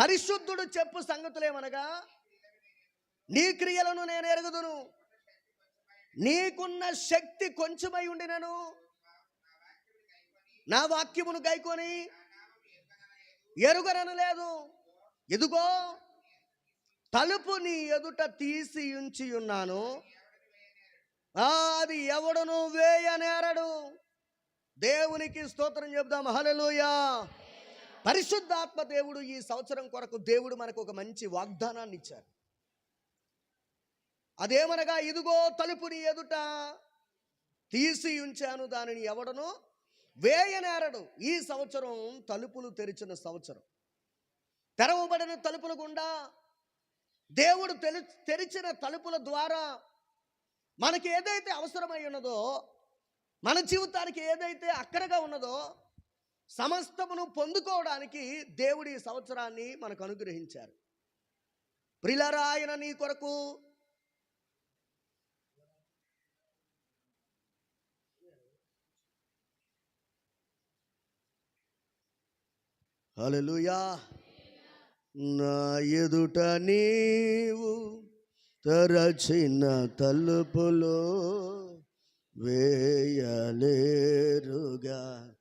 పరిశుద్ధుడు చెప్పు సంగతులేమనగా? నీ క్రియలను నేను ఎరుగుదును. నీకున్న శక్తి కొంచెమై ఉండినను. నా వాక్యమును గైకొని ఎరుగనను లేదు. ఇదిగో తలుపు నీ ఎదుట తీసి ఉంచి ఉన్నాను. అది ఎవడును వేయనేరడు. దేవునికి స్తోత్రం చెప్దాం. హలలుయా పరిశుద్ధాత్మ దేవుడు ఈ సంవత్సరం కొరకు దేవుడు మనకు ఒక మంచి వాగ్దానాన్ని ఇచ్చారు. అదేమనగా ఇదిగో తలుపుని ఎదుట తీసి ఉంచాను దానిని ఎవడను వేయనేరడు. ఈ సంవత్సరం తలుపులు తెరిచిన సంవత్సరం. తెరవబడిన తలుపుల గుండా దేవుడు తెలి తెరిచిన తలుపుల ద్వారా మనకి ఏదైతే అవసరమై ఉన్నదో మన జీవితానికి ఏదైతే అక్కరగా ఉన్నదో సమస్తమును పొందుకోవడానికి దేవుడు ఈ సంవత్సరాన్ని మనకు అనుగ్రహించారు. ప్రిలరాయన నీ కొరకు హల్లెలూయా. నా ఎదుట నీవు తరచిన తలుపులో వేయలేరుగా.